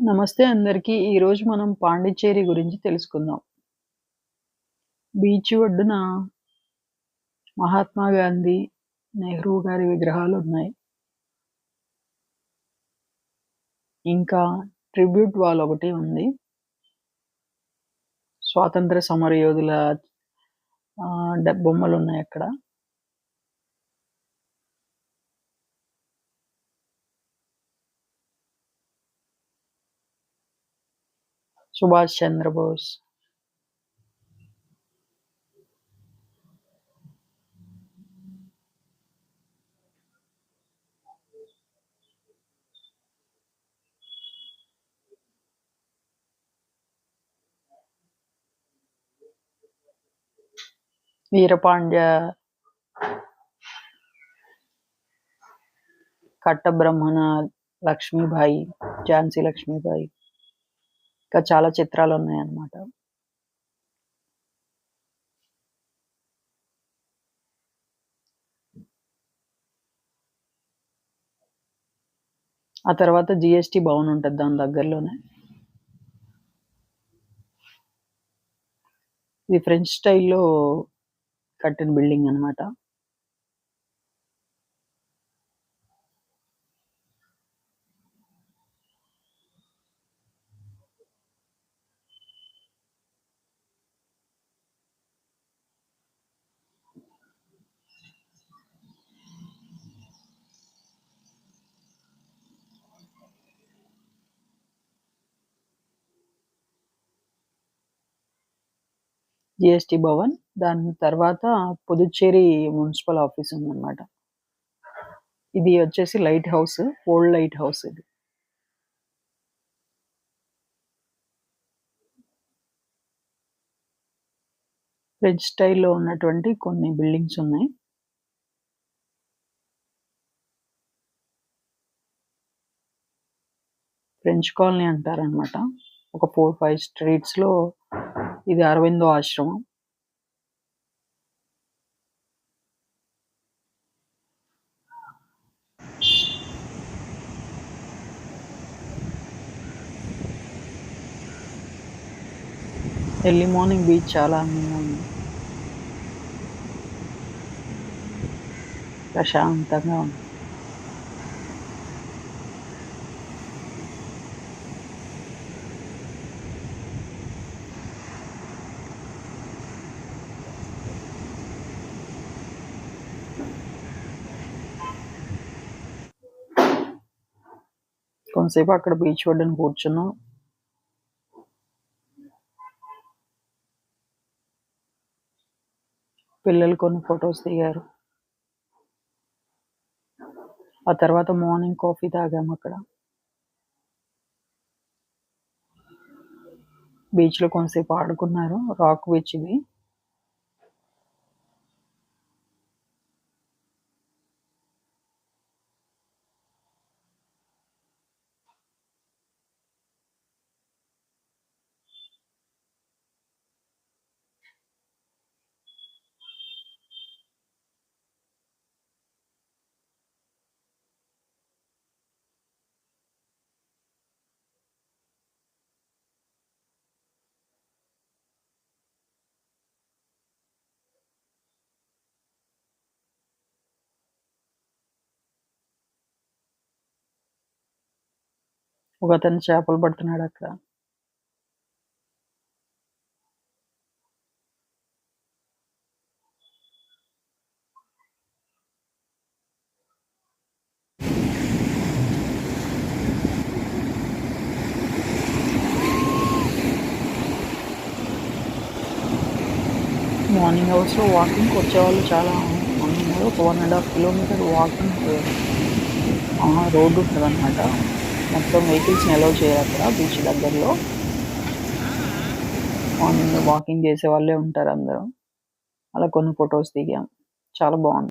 నమస్తే అందరికీ. ఈరోజు మనం పాండిచ్చేరి గురించి తెలుసుకుందాం. బీచ్ ఒడ్డున మహాత్మా గాంధీ, నెహ్రూ గారి విగ్రహాలు ఉన్నాయి ఇంకా ట్రిబ్యూట్ వాల్ ఒకటి ఉంది. స్వాతంత్ర సమరయోధుల ఉన్నాయి అక్కడ सुभाष चंद्र बोस। वीरपांड कट्ट ब्रह्मण लक्ष्मीबाई झांसी लक्ष्मीबाई। ఇంకా చాలా చిత్రాలు ఉన్నాయన్నమాట ఆ తర్వాత జీఎస్టీ భవన్ ఉంటుంది దాని దగ్గరలోనే. ఇది ఫ్రెంచ్ స్టైల్‌లో కట్టిన బిల్డింగ్ అన్నమాట. జీఎస్టీ భవన్. దాని తర్వాత పుదుచ్చేరి మున్సిపల్ ఆఫీస్ ఉందన్నమాట. ఇది వచ్చేసి light house. Old light house ఇది. ఫ్రెంచ్ స్టైల్‌లో ఉన్నటువంటి కొన్ని బిల్డింగ్స్ ఉన్నాయి. ఫ్రెంచ్ కాలనీ అంటారన్నమాట. ఒక 4, 5 స్ట్రీట్స్‌లో ఇది అరవిందో ఆశ్రమం. ఎర్లీ మార్నింగ్ బీచ్ చాలా అందంగా ఉంది. ప్రశాంతంగా ఉంది. కొంతసేపు అక్కడ బీచ్ ఒడ్డున కూర్చున్నాం. పిల్లలు కొన్ని ఫొటోస్ దిగారు. ఆ తర్వాత మార్నింగ్ కాఫీ తాగాము అక్కడ. బీచ్‌లో కొంతసేపు ఆడుకున్నారు. రాక్ బీచ్ ఇది. ఒక అతను చేపలు పడుతున్నాడు అక్కడ. మార్నింగ్ అవర్స్‌లో వాకింగ్‌కి వచ్చేవాళ్ళు చాలా మార్నింగ్ ఉన్నారు. ఒక 1 కిలోమీటర్ వాకింగ్ రోడ్డు ఉంటుందన్నమాట మొత్తం వెహికల్స్‌ని అలౌ చేయరక్కడ బీచ్ దగ్గరలో. మార్నింగ్ వాకింగ్ చేసే వాళ్ళే ఉంటారు అందరూ. అలా కొన్ని ఫొటోస్ దిగాం. చాలా బాగుంది